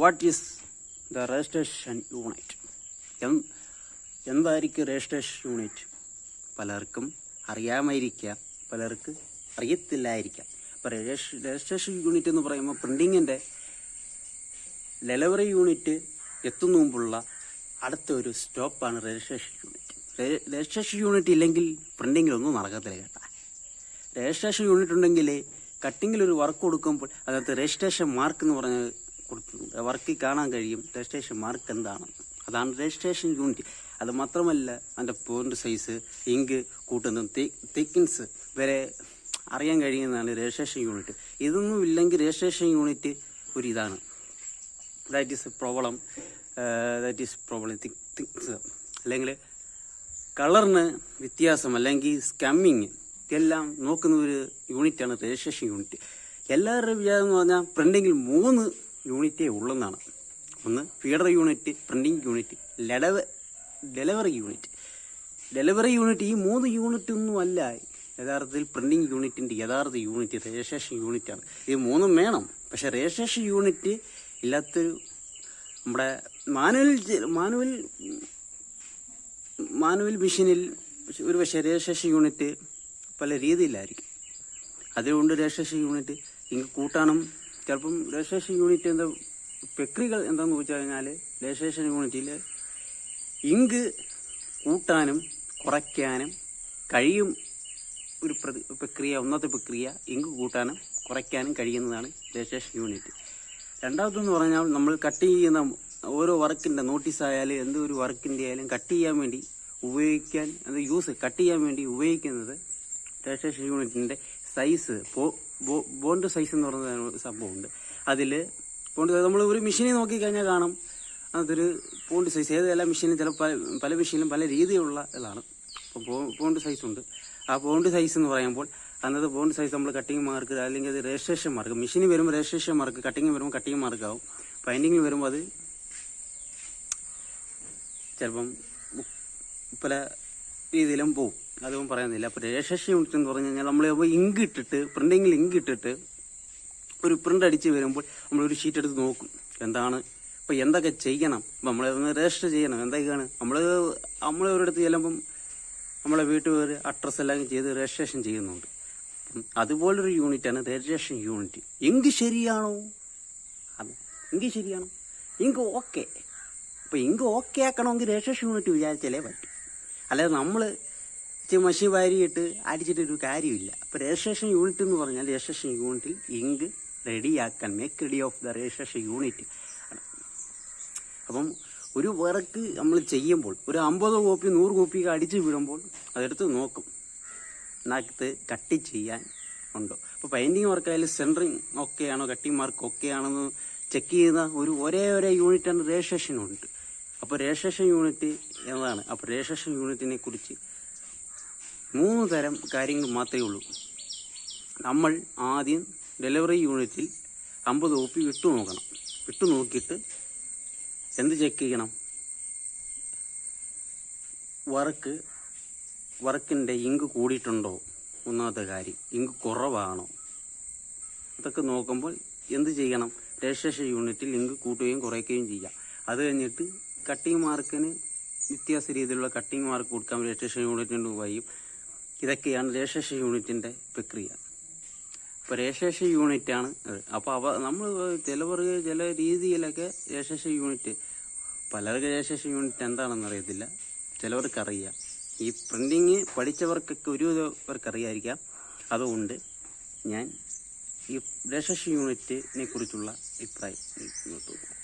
What is the registration unit എന്തായിരിക്കും registration unit പലർക്കും അറിയാമായിരിക്കാം. പലർക്ക് അറിയത്തില്ലായിരിക്കാം. അപ്പോൾ രജിസ്ട്രേഷൻ യൂണിറ്റ് എന്ന് പറയുമ്പോൾ പ്രിന്റിങ്ങിന്റെ ഡെലിവറി യൂണിറ്റ് എത്തുന്ന മുമ്പുള്ള അടുത്ത ഒരു സ്റ്റോപ്പാണ് രജിസ്ട്രേഷൻ യൂണിറ്റ് രജിസ്ട്രേഷൻ യൂണിറ്റ് ഇല്ലെങ്കിൽ പ്രിന്റിങ്ങിലൊന്നും നടക്കത്തില്ല കേട്ടാ. രജിസ്ട്രേഷൻ യൂണിറ്റ് ഉണ്ടെങ്കിൽ കട്ടിങ്ങിൽ ഒരു വർക്ക് കൊടുക്കുമ്പോൾ അതിനകത്ത് രജിസ്ട്രേഷൻ മാർക്ക് എന്ന് പറഞ്ഞ് വർക്കിൽ കാണാൻ കഴിയും. രജിസ്ട്രേഷൻ മാർക്ക് എന്താണ്? അതാണ് രജിസ്ട്രേഷൻ യൂണിറ്റ്. അത് മാത്രമല്ല അതിന്റെ പോയിന്റ് സൈസ് ഇങ്ക് കൂട്ടുന്നതും തിക്കിൻസ് വരെ അറിയാൻ കഴിയുന്നതാണ് രജിസ്ട്രേഷൻ യൂണിറ്റ്. ഇതൊന്നും ഇല്ലെങ്കിൽ രജിസ്ട്രേഷൻ യൂണിറ്റ് ഒരു ഇതാണ്. That is problem that is problem ticks അല്ലെങ്കിൽ കളറിന് വ്യത്യാസം അല്ലെങ്കിൽ സ്കമ്മിങ് ഇതെല്ലാം നോക്കുന്ന ഒരു യൂണിറ്റാണ് രജിസ്ട്രേഷൻ യൂണിറ്റ്. എല്ലാവരുടെയും വിചാരം എന്ന് പറഞ്ഞാൽ പ്രിന്റിങ്ങിൽ മൂന്ന് യൂണിറ്റേ ഉള്ളെന്നാണ്. ഒന്ന് ഫീഡർ യൂണിറ്റ് പ്രിന്റിംഗ് യൂണിറ്റ് ലഡവ് ഡെലിവറി യൂണിറ്റ്. ഡെലിവറി യൂണിറ്റ് ഈ മൂന്ന് യൂണിറ്റ് ഒന്നും അല്ല. യഥാർത്ഥത്തിൽ പ്രിന്റിംഗ് യൂണിറ്റിന്റെ യഥാർത്ഥ യൂണിറ്റ് രജിസ്ട്രേഷൻ യൂണിറ്റാണ്. ഇത് മൂന്നും വേണം. പക്ഷേ രജിസ്ട്രേഷൻ യൂണിറ്റ് ഇല്ലാത്തൊരു നമ്മുടെ മാനുവൽ മാനുവൽ മാനുവൽ മെഷീനിൽ ഒരു പക്ഷേ രജിസ്ട്രേഷൻ യൂണിറ്റ് പല രീതിയിലായിരിക്കും. അതുകൊണ്ട് രജിസ്ട്രേഷൻ യൂണിറ്റ് ഇങ്ങ് കൂട്ടാനും ചിലപ്പം രജിസ്ട്രേഷൻ യൂണിറ്റ് എന്താ പ്രക്രിയകൾ എന്താണെന്ന് ചോദിച്ചു കഴിഞ്ഞാൽ രജിസ്ട്രേഷൻ യൂണിറ്റിൽ ഇങ്ക് കൂട്ടാനും കുറയ്ക്കാനും കഴിയും ഒരു പ്രക്രിയ ഒന്നത്തെ പ്രക്രിയ ഇങ്ക് കൂട്ടാനും കുറയ്ക്കാനും കഴിയുന്നതാണ് രജിസ്ട്രേഷൻ യൂണിറ്റ്. രണ്ടാമതെന്ന് പറഞ്ഞാൽ നമ്മൾ കട്ട് ചെയ്യുന്ന ഓരോ വർക്കിന്റെ നോട്ടീസ് ആയാലും എന്ത് ഒരു വർക്കിന്റെ ആയാലും കട്ട് ചെയ്യാൻ വേണ്ടി ഉപയോഗിക്കാൻ അത് യൂസ് കട്ട് ചെയ്യാൻ വേണ്ടി ഉപയോഗിക്കുന്നത് രജിസ്ട്രേഷൻ യൂണിറ്റിന്റെ സൈസ് ബോണ്ട് സൈസ് എന്ന് പറയുന്ന സംഭവമുണ്ട്. അതിൽ ബോണ്ട് നമ്മൾ ഒരു മെഷീനിൽ നോക്കിക്കഴിഞ്ഞാൽ കാണും. അതൊരു പോണ്ട് സൈസ് ഏതെല്ലാം മെഷീനും ചില പല മെഷീനിലും പല രീതിയിലുള്ള ഇതാണ്. അപ്പോൾ പോണ്ട് സൈസ് ഉണ്ട്. ആ പോണ്ട് സൈസ് എന്ന് പറയുമ്പോൾ അന്നത് പോണ്ട് സൈസ് നമ്മൾ കട്ടിങ് മാർക്ക് അല്ലെങ്കിൽ അത് രജിസ്ട്രേഷൻ മാർക്ക് മെഷീനിൽ വരുമ്പോൾ രജിസ്ട്രേഷൻ മാർക്ക് കട്ടിങ് വരുമ്പോൾ കട്ടിങ് മാർക്ക് ആവും. പൈന്റിങ്ങിൽ വരുമ്പോൾ അത് ചിലപ്പം പല രീതിയിലും പോവും. അതും പറയുന്നില്ല അപ്പോൾ രജിസ്ട്രേഷൻ യൂണിറ്റ് എന്ന് പറഞ്ഞു കഴിഞ്ഞാൽ നമ്മൾ ഇങ്ക് ഇട്ടിട്ട് പ്രിന്റിങ്ങിൽ ഇങ്ക് ഇട്ടിട്ട് ഒരു പ്രിന്റ് അടിച്ച് വരുമ്പോൾ നമ്മൾ ഒരു ഷീറ്റ് എടുത്ത് നോക്കും. എന്താണ്? ഇപ്പൊ എന്തൊക്കെ ചെയ്യണം? നമ്മൾ രജിസ്റ്റർ ചെയ്യണം. എന്തൊക്കെയാണ് നമ്മൾ നമ്മൾ ഒരിടത്ത് ചെല്ലുമ്പം നമ്മളെ വീട്ടുകാർ അഡ്രസ് എല്ലാം ചെയ്ത് രജിസ്ട്രേഷൻ ചെയ്യുന്നുണ്ട്. അപ്പം അതുപോലൊരു യൂണിറ്റാണ് രജിസ്ട്രേഷൻ യൂണിറ്റ് ഇങ്ക് ശരിയാണോ? അതെ ഇങ്ക് ശരിയാണോ? ഇങ്ക് ഓക്കെ അപ്പൊ ഇങ്ക് ഓക്കെ ആക്കണമെങ്കിൽ രജിസ്ട്രേഷൻ യൂണിറ്റ് വിചാരിച്ചാലേ പറ്റും. അല്ലാതെ നമ്മൾ മഷി വാരിയിട്ട് അടിച്ചിട്ടൊരു കാര്യമില്ല. അപ്പോൾ രജിസ്ട്രേഷൻ യൂണിറ്റ് എന്ന് പറഞ്ഞാൽ രജിസ്ട്രേഷൻ യൂണിറ്റിൽ ഇങ്ക് റെഡിയാക്കാൻ make ready of the registration unit അപ്പം ഒരു വർക്ക് നമ്മൾ ചെയ്യുമ്പോൾ ഒരു അമ്പത് കോപ്പി നൂറ് കോപ്പി അടിച്ച് വിടുമ്പോൾ അതെടുത്ത് നോക്കും. ഇതിനകത്ത് കട്ടി ചെയ്യാൻ ഉണ്ടോ? അപ്പോൾ പെയിന്റിങ് വർക്കായാലും സെന്ററിങ് ഓക്കെയാണോ കട്ടിങ് മാർക്ക് ഒക്കെ ആണെന്ന് ചെക്ക് ചെയ്യുന്ന ഒരു ഒരേ ഒരേ യൂണിറ്റാണ് രജിസ്ട്രേഷൻ യൂണിറ്റ് അപ്പോൾ രജിസ്ട്രേഷൻ യൂണിറ്റ് എന്നതാണ് അപ്പോൾ രജിസ്ട്രേഷൻ യൂണിറ്റിനെ കുറിച്ച് മൂന്ന് തരം കാര്യങ്ങൾ മാത്രമേ ഉള്ളൂ. നമ്മൾ ആദ്യം ഡെലിവറി യൂണിറ്റിൽ അമ്പത് കോപ്പി വിട്ടു നോക്കണം. വിട്ടു നോക്കിയിട്ട് എന്ത് ചെക്ക് ചെയ്യണം? വർക്ക് വർക്കിന്റെ ഇങ്ക് കൂടിയിട്ടുണ്ടോ? ഒന്നാമത്തെ കാര്യം ഇങ്ക് കുറവാണോ? അതൊക്കെ നോക്കുമ്പോൾ എന്ത് ചെയ്യണം? രജിസ്ട്രേഷൻ യൂണിറ്റിൽ ഇങ്ക് കൂട്ടുകയും കുറയ്ക്കുകയും ചെയ്യാം. അത് കഴിഞ്ഞിട്ട് കട്ടിംഗ് മാർക്കിന് വ്യത്യാസ രീതിയിലുള്ള കട്ടിംഗ് മാർക്ക് കൊടുക്കാൻ രജിസ്ട്രേഷൻ യൂണിറ്റിന്റെ വഴിയും ഇതൊക്കെയാണ് രജിസ്ട്രേഷൻ യൂണിറ്റിന്റെ പ്രക്രിയ. അപ്പോൾ രജിസ്ട്രേഷൻ യൂണിറ്റ് ആണ് അപ്പോൾ അവ നമ്മൾ ചിലവർക്ക് ചില രീതിയിലൊക്കെ രജിസ്ട്രേഷൻ യൂണിറ്റ് പലർക്ക് രജിസ്ട്രേഷൻ യൂണിറ്റ് എന്താണെന്ന് അറിയത്തില്ല. ചിലവർക്ക് അറിയാം. ഈ പ്രിന്റിങ് പഠിച്ചവർക്കൊക്കെ ഒരു പേർക്ക് അറിയായിരിക്കാം. അതുകൊണ്ട് ഞാൻ ഈ രജിസ്ട്രേഷൻ യൂണിറ്റിനെ കുറിച്ചുള്ള അഭിപ്രായം നിർത്തുന്നു